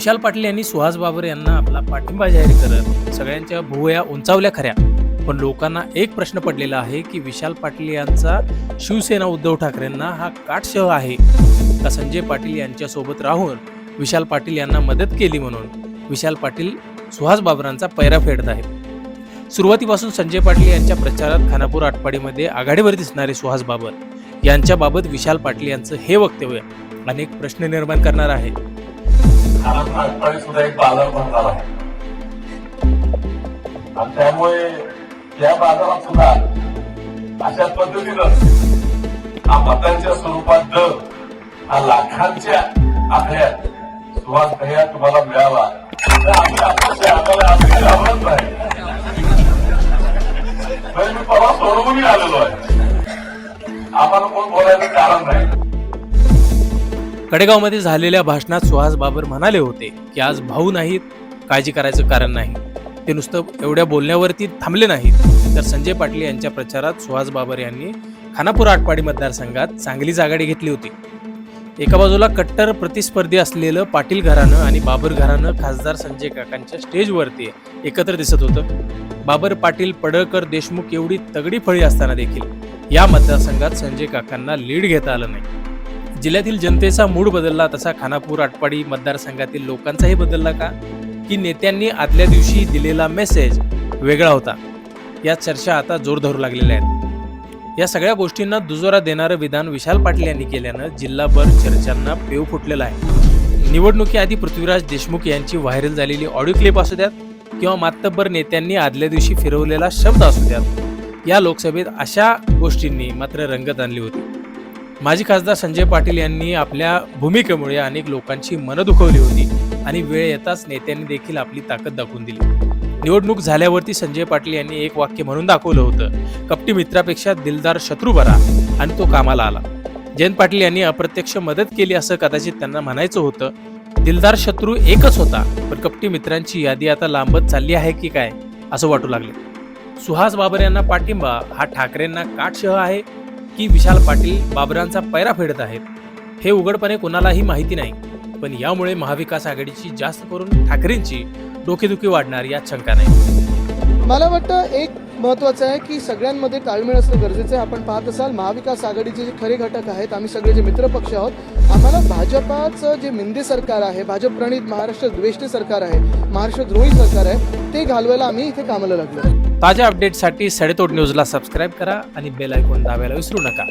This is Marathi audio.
विशाल पाटील यांनी सुहास बाबर यांना आपला पाठिंबा जाहीर करत सगळ्यांच्या भुवया उंचावल्या खऱ्या. पण लोकांना एक प्रश्न पडलेला आहे की विशाल पाटील यांचा शिवसेना उद्धव ठाकरेंना हा काटशह आहे का संजय पाटील यांच्यासोबत राहून विशाल पाटील यांना मदत केली म्हणून विशाल पाटील सुहास बाबरांचा पैरा फेडत आहेत? सुरुवातीपासून संजय पाटील यांच्या प्रचारात खानापूर आटपाडीमध्ये आघाडीवर दिसणारे सुहास बाबर यांच्याबाबत विशाल पाटील यांचं हे वक्तव्य अनेक प्रश्न निर्माण करणार आहे खानापूर आटपाडी सुद्धा एक बाजार भरणार आहे आणि त्यामुळे या बाजारात सुद्धा अशा पद्धतीनं हा मतांच्या स्वरूपात दर हा लाखांच्या आकड्यात सुहास भैया तुम्हाला मिळाला. तर आम्ही अपेक्षा आम्हाला अपेक्षा आवडत नाही. मी परवा सोडवून आलेलो आहे. आम्हाला कोण बोलायचं कारण नाही. कडेगावमध्ये झालेल्या भाषणात सुहास बाबर म्हणाले होते की आज भाऊ नाहीत काळजी करायचं कारण नाही. ते नुसतं एवढ्या बोलण्यावरती थांबले नाहीत. तर संजय पाटील यांच्या प्रचारात सुहास बाबर यांनी खानापूर आटपाडी मतदारसंघात चांगलीच आघाडी घेतली होती. एका बाजूला कट्टर प्रतिस्पर्धी असलेलं पाटील घराणं आणि बाबर घराणं खासदार संजय काकांच्या स्टेजवरती एकत्र दिसत होतं. बाबर पाटील पडळकर देशमुख एवढी तगडी फळी असताना देखील या मतदारसंघात संजय काकांना लीड घेता आलं नाही. जिल्ह्यातील जनतेचा मूड बदलला तसा खानापूर आटपाडी मतदारसंघातील लोकांचाही बदलला का? की नेत्यांनी आदल्या दिवशी दिलेला मेसेज वेगळा होता? या चर्चा आता जोर धरू लागलेल्या आहेत. या सगळ्या गोष्टींना दुजोरा देणारं विधान विशाल पाटील यांनी केल्यानं जिल्हाभर चर्चांना पेव फुटलेला आहे. निवडणुकीआधी पृथ्वीराज देशमुख यांची व्हायरल झालेली ऑडिओ क्लिप असू द्यात किंवा मातब्बर नेत्यांनी आदल्या दिवशी फिरवलेला शब्द असू द्यात या लोकसभेत अशा गोष्टींनी मात्र रंगत आणली होती. माजी खासदार संजय पाटील यांनी आपल्या भूमिकेमुळे अनेक लोकांची मनं दुखवली होती आणि वेळ येताच नेत्यांनी देखील आपली ताकद दाखवून दिली. निवडणूक झाल्यावरती संजय पाटील यांनी एक वाक्य म्हणून दाखवलं होतं कपटी मित्रापेक्षा दिलदार शत्रू बरा आणि तो कामाला आला. जयंत पाटील यांनी अप्रत्यक्ष मदत केली असं कदाचित त्यांना म्हणायचं होतं दिलदार शत्रू एकच होता पण कपटी मित्रांची यादी आता लांबत चालली आहे की काय? असं वाटू लागले. सुहास बाबर यांना पाठिंबा हा ठाकरेंना काटशह आहे की विशाल पाटील बाबरांचा पैरा फेडत आहेत. हे उघडपणे कोणालाही माहिती नाही पण यामुळे महाविकास आघाडीची जास्त करून ठाकरेंची डोकेदुखी वाढणार यात शंका नाही. मला वाटतं एक महत्त्वाचं आहे की सगळ्यांमध्ये ताळमेळ असणं गरजेचं आहे. आपण पाहत असाल महाविकास आघाडीचे जे खरे घटक आहेत आम्ही सगळे जे मित्रपक्ष आहोत आम्हाला भाजपाचं जे मिंदे सरकार आहे भाजप प्रणित महाराष्ट्र द्वेष्टी सरकार आहे महाराष्ट्र द्रोही सरकार आहे ते घालवायला आम्ही इथे कामाला लागलो. ताज्या अपडेटसाठी सडेतोड न्यूजला सबस्क्राईब करा आणि बेल आयकॉन दाबायला विसरू नका.